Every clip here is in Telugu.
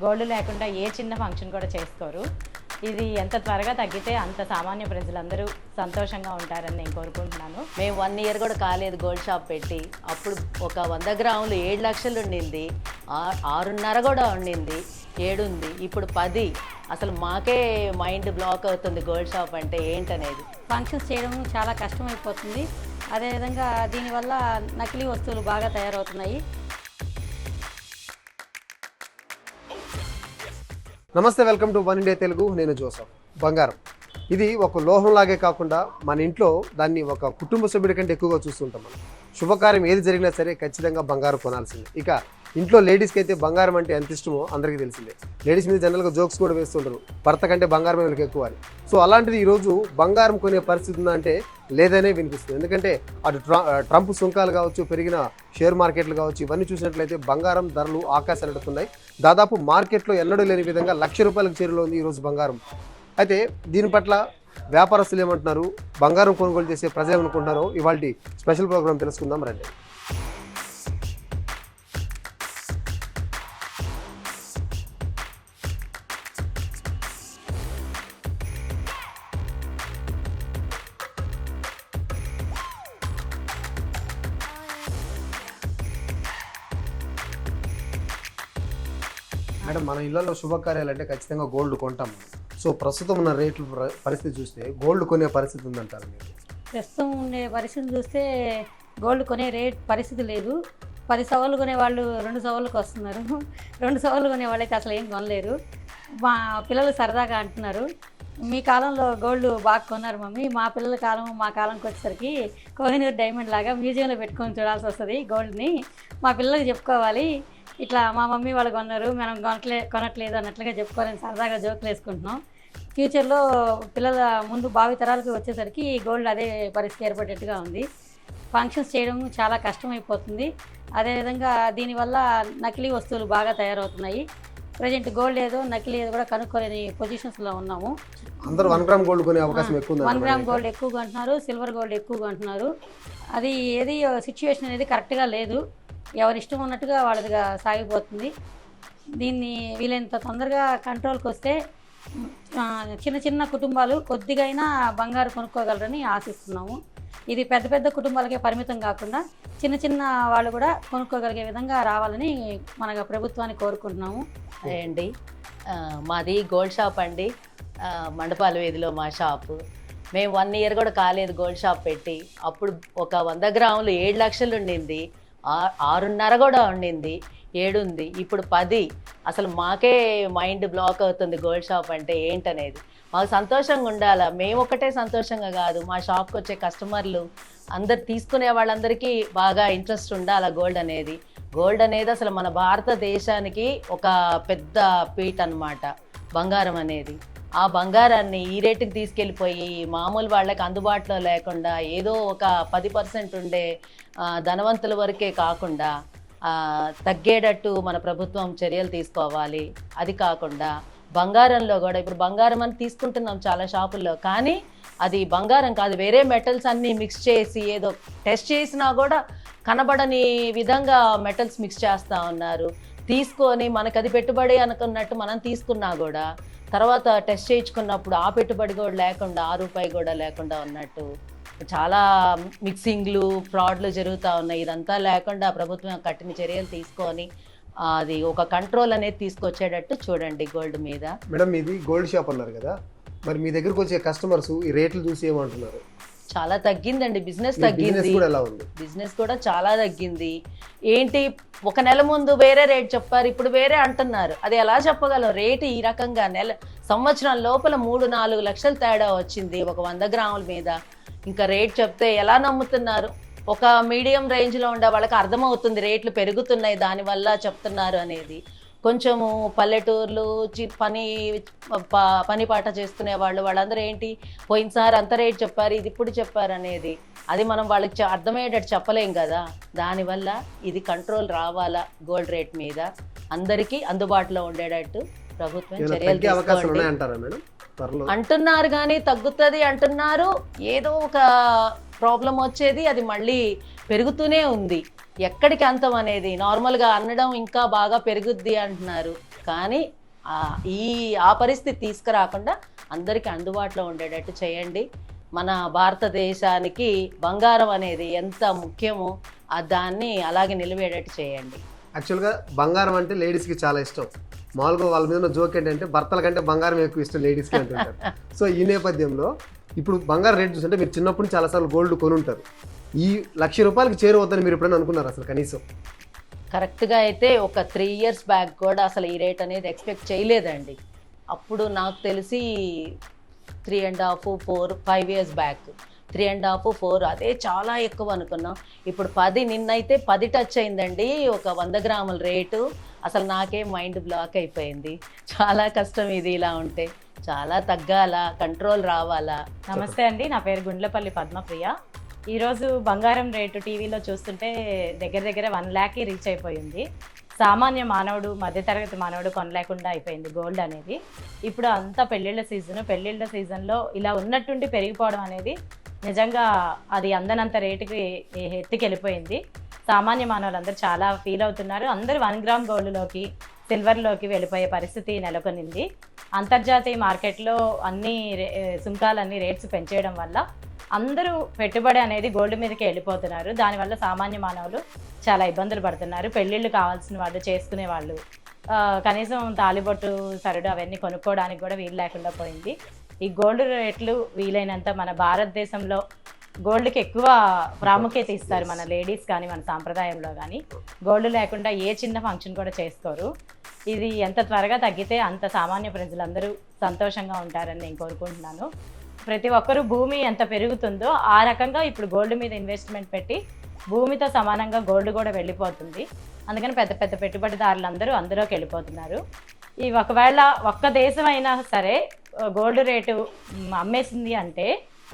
గోల్డ్ లేకుండా ఏ చిన్న ఫంక్షన్ కూడా చేసుకోరు. ఇది ఎంత త్వరగా తగ్గితే అంత సామాన్య ప్రజలందరూ సంతోషంగా ఉంటారని నేను కోరుకుంటున్నాను. మేము వన్ ఇయర్ కూడా కాలేదు గోల్డ్ షాప్ పెట్టి. అప్పుడు ఒక వంద గ్రాములు ఏడు లక్షలు ఉండింది. ఆ- ఆరున్నర కూడా ఉండింది. ఏడు ఉంది. ఇప్పుడు పది. అసలు మాకే మైండ్ బ్లాక్ అవుతుంది గోల్డ్ షాప్ అంటే ఏంటనేది. ఫంక్షన్స్ చేయడం చాలా కష్టమైపోతుంది. అదేవిధంగా దీనివల్ల నకిలీ వస్తువులు బాగా తయారవుతున్నాయి. నమస్తే welcome to one India Telugu. నేను జోసఫ్. బంగారం. ఇది ఒక లోహంలాగే కాకుండా మన ఇంట్లో దాన్ని ఒక కుటుంబ సభ్యుడి కంటే ఎక్కువగా చూస్తుంటాం మనం. శుభకార్యం ఏది జరిగినా సరే ఖచ్చితంగా బంగారం కొనాల్సిందే. ఇక ఇంట్లో లేడీస్కి అయితే బంగారం అంటే ఎంత ఇష్టమో అందరికీ తెలిసిందే. లేడీస్ మీద జనరల్గా జోక్స్ కూడా వేస్తుంటారు. భర్త కంటే బంగారం వీళ్ళకి ఎక్కువ అని. సో అలాంటిది ఈరోజు బంగారం కొనే పరిస్థితి ఉందంటే లేదనే వినిపిస్తుంది. ఎందుకంటే అటు ట్ర- ట్రంప్ సుంకాలు కావచ్చు పెరిగిన షేర్ మార్కెట్లు కావచ్చు ఇవన్నీ చూసినట్లయితే బంగారం ధరలు ఆకాశాలడుతున్నాయి దాదాపు మార్కెట్లో ఎన్నడూ లేని విధంగా లక్ష రూపాయలకు చేరులో ఉంది ఈరోజు బంగారం. అయితే దీని పట్ల వ్యాపారస్తులు ఏమంటున్నారు? బంగారం కొనుగోలు చేసే ప్రజలు ఏమనుకుంటున్నారో? ఇవాళ స్పెషల్ ప్రోగ్రామ్ తెలుసుకుందాం రండి. మేడం మన ఇళ్ళలో శుభకార్యాలు అంటే ఖచ్చితంగా గోల్డ్ కొంటాం. సో ప్రస్తుతం ఉన్న రేట్లు ప్ర- పరిస్థితి చూస్తే గోల్డ్ కొనే పరిస్థితి ఉందంటారు మీరు? ప్రస్తుతం ఉండే పరిస్థితి చూస్తే గోల్డ్ కొనే రేట్ పరిస్థితి లేదు. పది సవాళ్ళు కొనే వాళ్ళు రెండు సవాళ్ళకి వస్తున్నారు. రెండు సవాళ్ళు కొనే వాళ్ళైతే అసలు ఏం కొనలేరు. మా పిల్లలు సరదాగా అంటున్నారు. మీ కాలంలో గోల్డ్ బాగా కొన్నారు మమ్మీ. మా పిల్లల కాలం మా కాలంకి వచ్చేసరికి కోహినూర్ డైమండ్ లాగా మ్యూజియంలో పెట్టుకొని చూడాల్సి వస్తుంది గోల్డ్ని మా పిల్లలకి చెప్పుకోవాలి. ఇట్లా మా మమ్మీ వాళ్ళు కొన్నారు మనం కొనట్లే కొనట్లేదు అన్నట్లుగా చెప్పుకోవాలని సరదాగా జోకులు వేసుకుంటున్నాం. ఫ్యూచర్లో పిల్లల ముందు భావితరాలకు వచ్చేసరికి గోల్డ్ అదే పరిస్థితి ఏర్పడేట్టుగా ఉంది. ఫంక్షన్స్ చేయడం చాలా కష్టమైపోతుంది. అదేవిధంగా దీనివల్ల నకిలీ వస్తువులు బాగా తయారవుతున్నాయి. ప్రజెంట్ గోల్డ్ ఏదో నకిలీ ఏదో కూడా కనుక్కోలేని పొజిషన్స్లో ఉన్నాము. అందరూ వన్ గ్రామ్ గోల్డ్ కొనే అవకాశం ఎక్కువ వన్ గ్రామ్ గోల్డ్ ఎక్కువగా అంటున్నారు సిల్వర్ గోల్డ్ ఎక్కువగా అంటున్నారు. అది ఏది సిచ్యువేషన్ అనేది కరెక్ట్గా లేదు. ఎవరి ఇష్టం ఉన్నట్టుగా వాళ్ళదిగా సాగిపోతుంది. దీన్ని వీలైనంత తొందరగా కంట్రోల్కి వస్తే చిన్న చిన్న కుటుంబాలు కొద్దిగైనా బంగారు కొనుక్కోగలరని ఆశిస్తున్నాము. ఇది పెద్ద పెద్ద కుటుంబాలకే పరిమితం కాకుండా చిన్న చిన్న వాళ్ళు కూడా కొనుక్కోగలిగే విధంగా రావాలని మన ప్రభుత్వాన్ని కోరుకుంటున్నాము. అదే అండి. మాది గోల్డ్ షాప్ అండి. మండపాల వీధిలో మా షాపు. మేము వన్ ఇయర్ కూడా కాలేదు గోల్డ్ షాప్ పెట్టి. అప్పుడు ఒక వంద గ్రాములు ఏడు లక్షలు ఉండింది. ఆ- ఆరున్నర కూడా ఉండింది. ఏడుంది ఇప్పుడు పది. అసలు మాకే మైండ్ బ్లాక్ అవుతుంది గోల్డ్ షాప్ అంటే ఏంటనేది. మాకు సంతోషంగా ఉండాలి? మేము ఒకటే సంతోషంగా కాదు. మా షాప్కి వచ్చే కస్టమర్లు అందరు తీసుకునే వాళ్ళందరికీ బాగా ఇంట్రెస్ట్ ఉండాలి గోల్డ్ అనేది? గోల్డ్ అనేది అసలు మన భారతదేశానికి ఒక పెద్ద పీట్ అన్నమాట బంగారం అనేది. ఆ బంగారాన్ని ఈ రేటుకి తీసుకెళ్ళిపోయి మామూలు వాళ్ళకి అందుబాటులో లేకుండా ఏదో ఒక పది పర్సెంట్ ఉండే ధనవంతుల వరకే కాకుండా తగ్గేటట్టు మన ప్రభుత్వం చర్యలు తీసుకోవాలి. అది కాకుండా బంగారంలో కూడా ఇప్పుడు బంగారం అని తీసుకుంటున్నాం చాలా షాపుల్లో. కానీ అది బంగారం కాదు వేరే మెటల్స్ అన్నీ మిక్స్ చేసి ఏదో టెస్ట్ చేసినా కూడా కనబడని విధంగా మెటల్స్ మిక్స్ చేస్తూ ఉన్నారు. తీసుకొని మనకు అది పెట్టుబడి అనుకున్నట్టు మనం తీసుకున్నా కూడా తర్వాత టెస్ట్ చేయించుకున్నప్పుడు ఆ పెట్టుబడి కూడా లేకుండా ఆ రూపాయి కూడా లేకుండా ఉన్నట్టు చాలా మిక్సింగ్లు ఫ్రాడ్లు జరుగుతూ ఉన్నాయి. ఇదంతా లేకుండా ప్రభుత్వం కఠిన చర్యలు తీసుకొని అది ఒక కంట్రోల్ అనేది తీసుకొచ్చేటట్టు చూడండి గోల్డ్ మీద. మేడం ఇది గోల్డ్ షాప్ అన్నారు కదా. మరి మీ దగ్గరకు వచ్చే కస్టమర్స్ ఈ రేట్లు చూసి ఏమంటున్నారు? చాలా తగ్గిందండి. బిజినెస్ తగ్గింది. బిజినెస్ కూడా చాలా తగ్గింది. ఏంటి ఒక నెల ముందు వేరే రేట్ చెప్పారు ఇప్పుడు వేరే అంటున్నారు. అది ఎలా చెప్పగలం? రేటు ఈ రకంగా నెల సంవత్సరం లోపల మూడు నాలుగు లక్షలు తేడా వచ్చింది ఒక వంద గ్రాముల మీద. ఇంకా రేట్ చెప్తే ఎలా నమ్ముతున్నారు? ఒక మీడియం రేంజ్లో ఉండే వాళ్ళకి అర్థమవుతుంది రేట్లు పెరుగుతున్నాయి దానివల్ల చెప్తున్నారు అనేది. కొంచెము పల్లెటూర్లు చి పని పని పాట చేసుకునే వాళ్ళు వాళ్ళందరూ ఏంటి? పోయినసారి అంత రేట్ చెప్పారు ఇది ఇప్పుడు చెప్పారు అనేది. అది మనం వాళ్ళకి అర్థమయ్యేటట్టు చెప్పలేం కదా. దానివల్ల ఇది కంట్రోల్ రావాలా గోల్డ్ రేట్ మీద? అందరికీ అందుబాటులో ఉండేటట్టు ప్రభుత్వం చర్యలు తగ్గే అంటున్నారు కానీ తగ్గుతుంది అంటున్నారు. ఏదో ఒక ప్రాబ్లం వచ్చేది అది మళ్ళీ పెరుగుతూనే ఉంది. ఎక్కడికి అంతం అనేది? నార్మల్గా అనడం ఇంకా బాగా పెరుగుద్ది అంటున్నారు. కానీ ఈ ఆ పరిస్థితి తీసుకురాకుండా అందరికీ అందుబాటులో ఉండేటట్టు చేయండి. మన భారతదేశానికి బంగారం అనేది ఎంత ముఖ్యమో ఆ దాన్ని అలాగే నిలివేటట్టు చేయండి. యాక్చువల్గా బంగారం అంటే లేడీస్కి చాలా ఇష్టం. మామూలుగా వాళ్ళ మీద ఉన్న జోక్ ఏంటంటే భర్తల కంటే బంగారం ఎక్కువ ఇష్టం లేడీస్కి అంటుంటారు. సో ఈ నేపథ్యంలో ఇప్పుడు బంగారం రేట్ చూస్తుంటే మీరు చిన్నప్పుడు చాలాసార్లు గోల్డ్ కొని ఉంటారు ఈ లక్ష రూపాయలకి చేరవద్దని మీరు ఎప్పుడైనా అనుకున్నారు అసలు కనీసం? కరెక్ట్గా అయితే ఒక త్రీ ఇయర్స్ బ్యాక్ కూడా అసలు ఈ రేట్ అనేది ఎక్స్పెక్ట్ చేయలేదండి. అప్పుడు నాకు తెలిసి three and half four five years back three and half four అదే చాలా ఎక్కువ అనుకున్నాం. ఇప్పుడు పది నిన్నైతే పది టచ్ అయిందండి. ఒక వంద గ్రాముల రేటు అసలు నాకే మైండ్ బ్లాక్ అయిపోయింది. చాలా కష్టం ఇది ఇలా ఉంటే. చాలా తగ్గాలా? కంట్రోల్ రావాలా? నమస్తే అండి నా పేరు గుండ్లపల్లి పద్మప్రియ. ఈరోజు బంగారం రేటు టీవీలో చూస్తుంటే దగ్గర దగ్గర వన్ ల్యాక్కి రీచ్ అయిపోయింది. సామాన్య మానవుడు మధ్యతరగతి మానవుడు కొనలేకుండా అయిపోయింది గోల్డ్ అనేది. ఇప్పుడు అంతా పెళ్ళిళ్ళ సీజన్ పెళ్ళిళ్ళ సీజన్లో ఇలా ఉన్నట్టుండి పెరిగిపోవడం అనేది నిజంగా అది అందనంత రేటుకి ఎత్తుకెళ్ళిపోయింది. సామాన్య మానవులందరూ చాలా ఫీల్ అవుతున్నారు. అందరూ వన్ గ్రామ్ గోల్డ్లోకి సిల్వర్లోకి వెళ్ళిపోయే పరిస్థితి నెలకొనింది. అంతర్జాతీయ మార్కెట్లో అన్ని రే- సుంకాలన్నీ రేట్స్ పెంచేయడం వల్ల అందరూ పెట్టుబడి అనేది గోల్డ్ మీదకి వెళ్ళిపోతున్నారు. దానివల్ల సామాన్య మానవులు చాలా ఇబ్బందులు పడుతున్నారు. పెళ్ళిళ్ళు కావాల్సిన వాళ్ళు చేసుకునే వాళ్ళు కనీసం తాలిబొట్టు సరుడు అవన్నీ కొనుక్కోవడానికి కూడా వీలు లేకుండా పోయింది. ఈ గోల్డ్ రేట్లు వీలైనంత మన భారతదేశంలో గోల్డ్కి ఎక్కువ ప్రాముఖ్యత ఇస్తారు మన లేడీస్ కానీ మన సాంప్రదాయంలో కానీ. గోల్డ్ లేకుండా ఏ చిన్న ఫంక్షన్ కూడా చేసుకోరు. ఇది ఎంత త్వరగా తగ్గితే అంత సామాన్య ప్రజలందరూ సంతోషంగా ఉంటారని నేను కోరుకుంటున్నాను. ప్రతి ఒక్కరూ భూమి ఎంత పెరుగుతుందో ఆ రకంగా ఇప్పుడు గోల్డ్ మీద ఇన్వెస్ట్మెంట్ పెట్టి భూమితో సమానంగా గోల్డ్ కూడా వెళ్ళిపోతుంది. అందుకని పెద్ద పెద్ద పెట్టుబడిదారులు అందరూ అందులోకి వెళ్ళిపోతున్నారు. ఈ ఒకవేళ ఒక్క దేశం అయినా సరే గోల్డ్ రేటు అమ్మేసింది అంటే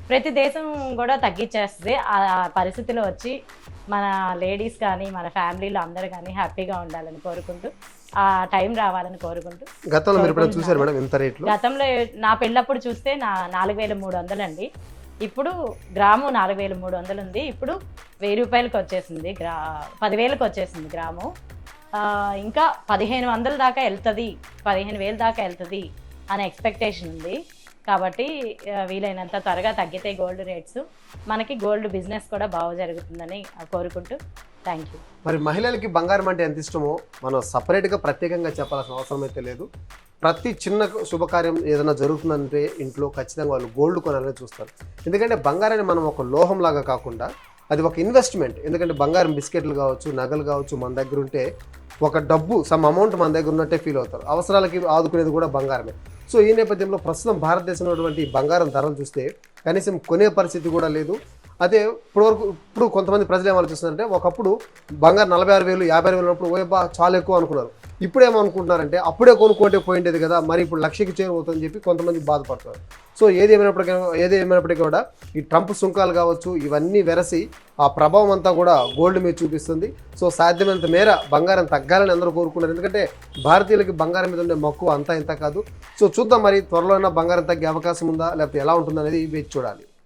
ప్రతి దేశం కూడా తగ్గించేస్తుంది. ఆ పరిస్థితిలో వచ్చి మన లేడీస్ కానీ మన ఫ్యామిలీలో అందరూ కానీ హ్యాపీగా ఉండాలని కోరుకుంటూ ఆ టైం రావాలని కోరుకుంటూ గతంలో మీరు ఎప్పుడైనా చూసారు మేడం ఇంత రేట్లు? గతంలో నా పెళ్ళప్పుడు చూస్తే నా నాలుగు వేల మూడు వందలు అండి. ఇప్పుడు గ్రాము నాలుగు వేల మూడు వందలు ఉంది. ఇప్పుడు వెయ్యి రూపాయలకి వచ్చేసింది. గ్రా పదివేలకు వచ్చేసింది గ్రాము. ఆ, ఇంకా పదిహేను వందల దాకా వెళ్తుంది. పదిహేను వేలు దాకా వెళ్తుంది అనే ఎక్స్పెక్టేషన్ ఉంది. కాబట్టి వీలైనంత త్వరగా తగ్గితే గోల్డ్ రేట్స్ మనకి గోల్డ్ బిజినెస్ కూడా బాగా జరుగుతుందని కోరుకుంటూ థ్యాంక్ యూ మరి మహిళలకి బంగారం అంటే ఎంత ఇష్టమో మనం సపరేట్గా ప్రత్యేకంగా చెప్పాల్సిన అవసరం అయితే లేదు. ప్రతి చిన్న శుభకార్యం ఏదైనా జరుగుతుందంటే ఇంట్లో ఖచ్చితంగా వాళ్ళు గోల్డ్ కొనాలని చూస్తారు. ఎందుకంటే బంగారాన్ని మనం ఒక లోహం లాగా కాకుండా అది ఒక ఇన్వెస్ట్మెంట్ ఎందుకంటే బంగారం బిస్కెట్లు కావచ్చు నగలు కావచ్చు మన దగ్గర ఉంటే ఒక డబ్బు సమ్ అమౌంట్ మన దగ్గర ఉన్నట్టే ఫీల్ అవుతారు. అవసరాలకి ఆదుకునేది కూడా బంగారమే. సో ఈ నేపథ్యంలో ప్రస్తుతం భారతదేశంలో ఉన్నటువంటి బంగారం ధరలు చూస్తే కనీసం కొనే పరిస్థితి కూడా లేదు. అదే ఇప్పటివరకు ఇప్పుడు కొంతమంది ప్రజలు ఏం ఆలోచిస్తున్నారంటే ఒకప్పుడు బంగారు నలభై ఆరు వేలు యాభై ఆరు వేలు ఉన్నప్పుడు ఓ బా చాలా ఎక్కువ అనుకున్నారు. ఇప్పుడు ఏమనుకుంటున్నారంటే అప్పుడే కొనుక్కుంటే పోయిండేది కదా మరి ఇప్పుడు లక్ష్యకి చేరువవుతుందని చెప్పి కొంతమంది బాధపడుతున్నారు. సో ఏది ఏమైనప్పటికీ ఏది ఏమైనప్పటికీ కూడా ఈ ట్రంప్ సుంకాలు కావచ్చు ఇవన్నీ వెరసి ఆ ప్రభావం అంతా కూడా గోల్డ్ మీద చూపిస్తుంది. సో సాధ్యమైనంత మేర బంగారం తగ్గాలని అందరూ కోరుకున్నారు. ఎందుకంటే భారతీయులకి బంగారం మీద ఉండే మక్కువ అంతా ఇంత కాదు. సో చూద్దాం మరి త్వరలో బంగారం తగ్గే అవకాశం ఉందా లేకపోతే ఎలా ఉంటుందనేది వేచి చూడాలి.